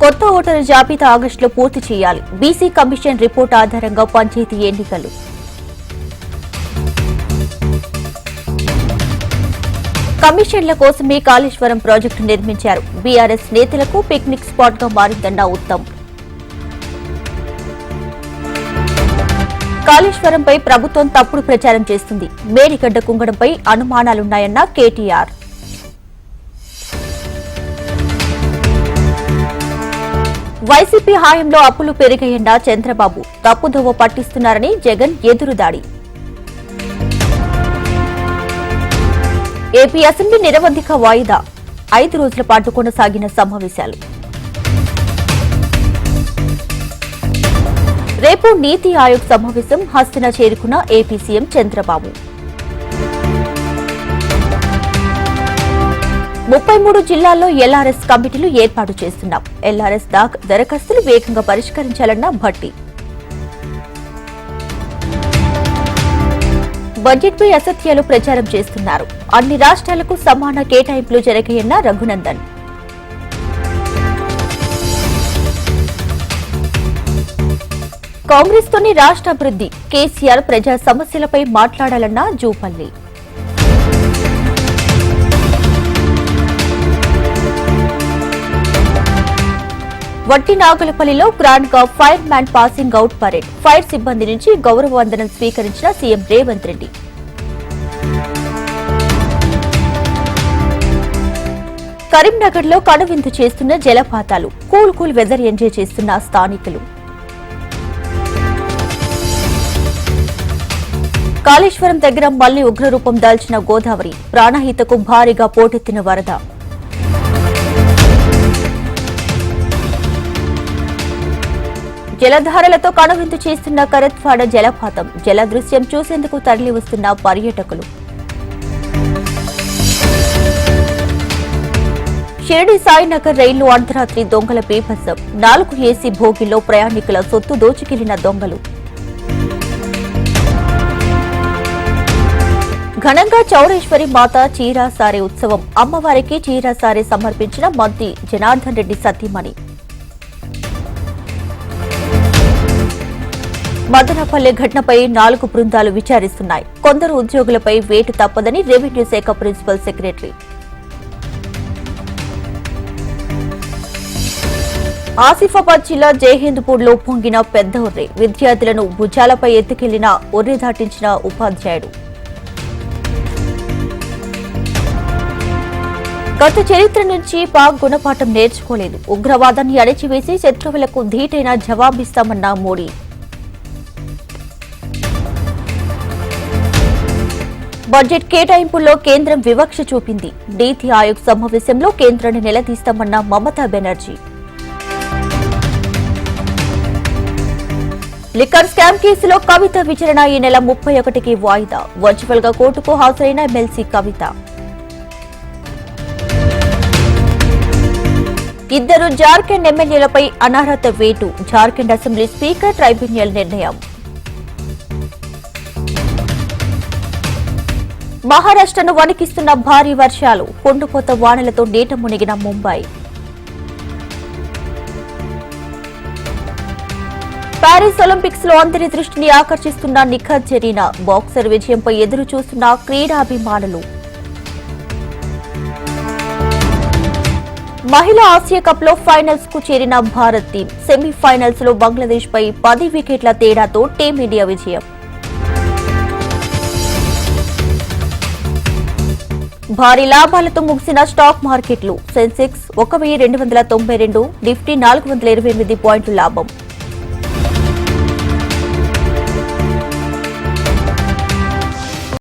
కొత్త ఓటరు జాబితా ఆగస్టులో పూర్తి చేయాలి. బీసీ కమిషన్ రిపోర్ట్ ఆధారంగా పంచాయతీ ఎన్నికలు. కమిషన్ల కోసమే కాళేశ్వరం ప్రాజెక్టు నిర్మించారు. బీఆర్ఎస్ నేతలకు పిక్నిక్ స్పాట్గా మారిందన్న ఉత్తమ్. కాళేశ్వరంపై ప్రభుత్వం తప్పుడు ప్రచారం చేస్తుంది. మేడిగడ్డ కుంగడంపై అనుమానాలున్నాయన్న కేటీఆర్. వైసీపీ హాయంలో అప్పులు పెరిగాయన్న చంద్రబాబు. తప్పుదోవ పట్టిస్తున్నారని జగన్ ఎదురుదాడి ఏపీ అసెంబ్లీ నిరవధిక వాయిదా. ఐదు రోజుల పాటు కొనసాగిన సమావేశాలు. రేపు నీతి ఆయోగ్ సమావేశం హస్తిన చేరుకున్న ఏపీ సీఎం చంద్రబాబు. ముప్పై మూడు జిల్లాల్లో ఎల్ఆర్ఎస్ కమిటీలు ఏర్పాటు చేస్తున్నాం. ఎల్ఆర్ఎస్ దాక్ దరఖాస్తులు వేగంగా పరిష్కరించాలన్న భట్టి బడ్జెట్పై అసత్యాలు ప్రచారం చేస్తున్నారు. అన్ని రాష్ట్రాలకు సమాన కేటాయింపులు జరిగాయన్న రఘునందన్. కాంగ్రెస్ రాష్ట్రాభివృద్ధి రాష్ట్ర అభివృద్ధి కేసీఆర్ ప్రజా సమస్యలపై మాట్లాడాలన్న జూపల్లి. వట్టి నాగులపల్లిలో గ్రాండ్గా fireman passing out parade fire సిబ్బంది నుంచి గౌరవ వందనం స్వీకరించిన సీఎం రేవంత్ రెడ్డి. కరీంనగర్లో కనువిందు చేస్తున్న జలపాతాలు. కూల్ కూల్ వెదర్ ఎంజాయ్ చేస్తున్న స్థానికులు. కాళేశ్వరం దగ్గర మళ్ళీ ఉగ్రరూపం దాల్చిన గోదావరి. ప్రాణహితకు భారీగా పోటెత్తిన వరద. జలధారలతో కనువిందు చేస్తున్న కరత్వాడ జలపాతం. జల దృశ్యం చూసేందుకు తరలి వస్తున్న పర్యాటకులు. షిరిడి సాయినగర్ రైలు అర్ధరాత్రి దొంగల బీభత్సం. నాలుగు ఏసీ భోగిలో ప్రయాణికుల సొత్తు దోచుకెళ్ళిన దొంగలు. ఘనంగా చౌడేశ్వరి మాత చీరాసారి ఉత్సవం. అమ్మవారికి చీరాసారి సమర్పించిన మంత్రి జనార్దన్ రెడ్డి సతీమణి. మదనపల్లె ఘటనపై నాలుగు బృందాలు విచారిస్తున్నాయి. కొందరు ఉద్యోగులపై వేటు తప్పదని రెవెన్యూ శాఖ ప్రిన్సిపల్ సెక్రటరీ. ఆసిఫాబాద్ జిల్లా జయహింద్పూర్లో పొంగిన పెద్ద ఉర్రి విద్యార్థులను భుజాలపై ఎత్తుకెళ్ళిన ఒర్రె దాటించిన ఉపాధ్యాయుడు. గత చరిత్ర నుంచి పాక్ గుణపాఠం నేర్చుకోలేదు. ఉగ్రవాదాన్ని అణచివేసి శత్రువులకు ధీటైన జవాబిస్తామన్న మోడీ. బడ్జెట్ కేటాయింపుల్లో కేంద్రం వివక్ష చూపింది. నీతి ఆయోగ్ సమావేశంలో కేంద్రాన్ని నిలదీస్తామన్న మమతా బెనర్జీ. లిక్కర్ స్కామ్ కేసులో కవిత విచారణ ఈ నెల ముప్పై ఒకటికి వాయిదా. వర్చువల్గా కోర్టుకు హాజరైన ఎమ్మెల్సీ కవిత. ఇద్దరు జార్ఖండ్ ఎమ్మెల్యేలపై అనర్హత వేటు. జార్ఖండ్ అసెంబ్లీ స్పీకర్ ట్రైబ్యునల్ నిర్ణయం. మహారాష్ట్రను వణికిస్తున్న భారీ వర్షాలు కొండుపోత వానలతో నీట మునిగిన ముంబై. ప్యారిస్ ఒలింపిక్స్లో అందరి దృష్టిని ఆకర్షిస్తున్న నిఖత్ జరీనా బాక్సర్ విజయంపై ఎదురు చూస్తున్న క్రీడాభిమానులు. మహిళా ఆసియా కప్లో ఫైనల్స్కు చేరిన భారత్ టీం సెమీఫైనల్స్లో బంగ్లాదేశ్ పై పది వికెట్ల తేడాతో టీమిండియా విజయం. భారీ లాభాలతో ముగిసిన స్టాక్ మార్కెట్లు సెన్సెక్స్ ఒక వెయ్యి రెండు వందల తొంభై రెండు నిఫ్టీ నాలుగు వందల ఇరవై ఎనిమిది పాయింట్ల లాభం.